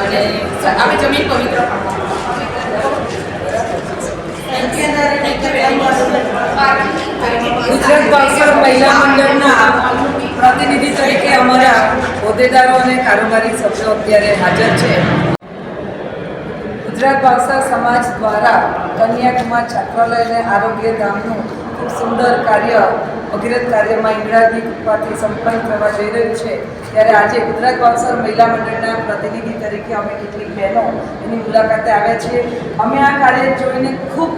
અને આપણે જમીન પવિત્ર ગુજરાત ભાવસર મહિલા મંડળના પ્રતિનિધિ તરીકે અમારા હોદ્દેદારો અને કારોબારી સભ્યો અત્યારે હાજર છે. ગુજરાત ભાવસર સમાજ દ્વારા કન્યાકુમાર છાત્રાલય અને આરોગ્ય ધામનું ખૂબ સુંદર કાર્ય ભગીરથ કાર્યમાં ઇન્દ્રાજી કૃપાથી સંપન્ન થવા જઈ રહ્યું છે. ત્યારે આજે ગુજરાત ભાવસર મહિલા મંડળના પ્રતિનિધિ તરીકે અમે કેટલીક બહેનો એની મુલાકાતે આવ્યા છીએ. અમે આ કાર્ય જોઈને ખૂબ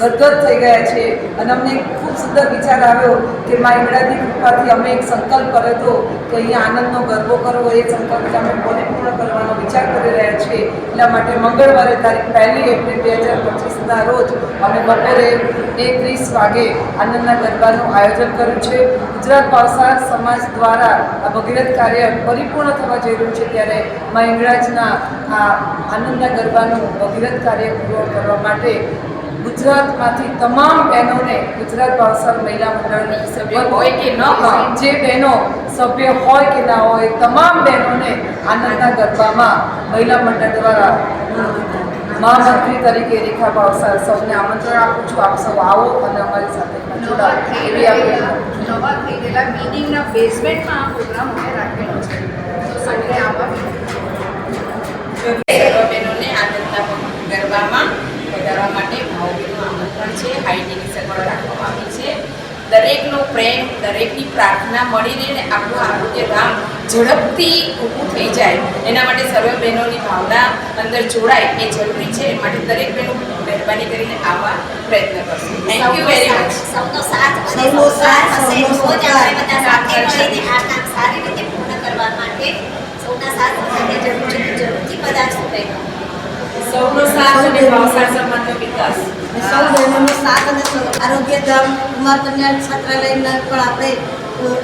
ગદગદ થઈ ગયા છીએ અને અમને ખૂબ સુંદર વિચાર આવ્યો કે મા ઇમરાની કૃપાથી અમે એક સંકલ્પ કર્યો હતો કે અહીંયા આનંદનો ગરબો કરવો, એ સંકલ્પ અમે પરિપૂર્ણ કરવાનો વિચાર કરી રહ્યા છીએ. એટલા માટે મંગળવારે તારીખ પહેલી એપ્રિલ બે હજાર પચીસના રોજ અમે બપોરે એકવીસ વાગે આનંદના ગરબાનું આયોજન કર્યું છે. ગુજરાત પાવસા સમાજ દ્વારા આ ભગીરથ કાર્ય પરિપૂર્ણ થવા જઈ રહ્યું છે ત્યારે મા ઇમરાજના આ આનંદના ગરબાનું ભગીરથ કાર્ય પૂર્ણ કરવા માટે ગુજરાતમાંથી તમામ બહેનોને ગુજરાત ભાવસાર મહિલા મંડળની સભ્ય હોય કે ન હોય. જે બહેનો સભ્ય હોય કે ના હોય તમામ બહેનોને આનંદના ગરબામાં મહિલા મંડળ દ્વારા મહામંત્રી તરીકે રેખા ભાવસાર સૌને આમંત્રણ આપું છું આપ સૌ આવો અને અમારી સાથે જોડાઓ એવી આપણે નવા થઈ ગયેલા મિનિંગના બેઝમેન્ટમાં આ પ્રોગ્રામ રાખેલો છે માટે આમંત્રણ છે હાઇજીનિક સગવડો રાખવામાં આવી છે. દરેકનો પ્રેમ દરેકની પ્રાર્થના મળી રહે ને આપણું આરોગ્ય ધામ ઝડપથી ઊભું થઈ જાય. એના માટે સર્વ બહેનોની ભાવના અંદર જોડાય એ જરૂરી છે. માટે દરેક બહેનો મહેરબાની કરીને આવવા પ્રયત્ન કરશું. થેન્ક યુ વેરી મચ સૌનો સાથ. બધા સાથે મળીને આ કામ સારી રીતે પૂર્ણ કરવા માટે સૌના સાથ સાથે જરૂર છે જરૂરથી બધા સૌનો સાથ અને ભાવસાર વિકાસ. આરોગ્ય ધામ, કુમાર કન્યા છાત્રાલયના પણ આપણે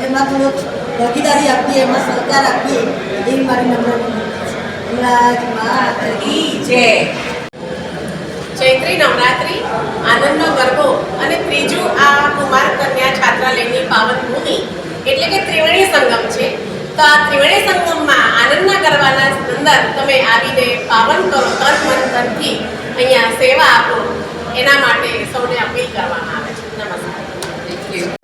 એમાં થોડોક ભાગીદારી આપીએ, એમાં સહકાર આપીએ એવી મારી નમ્ર ચૈત્રી નવરાત્રી, આનંદનો ગરબો અને ત્રીજું આ કુમાર કન્યા છાત્રાલયની પાવન એટલે કે ત્રિવેણી સંગમ છે. તો આ ત્રિવેણી સંગમમાં આનંદના ગરબાના અંદર તમે આવીને પાવન કરો તન મન ધનથી અહીંયા સેવા આપો. એના માટે સૌને અપીલ કરવામાં આવે છે. નમસ્કાર.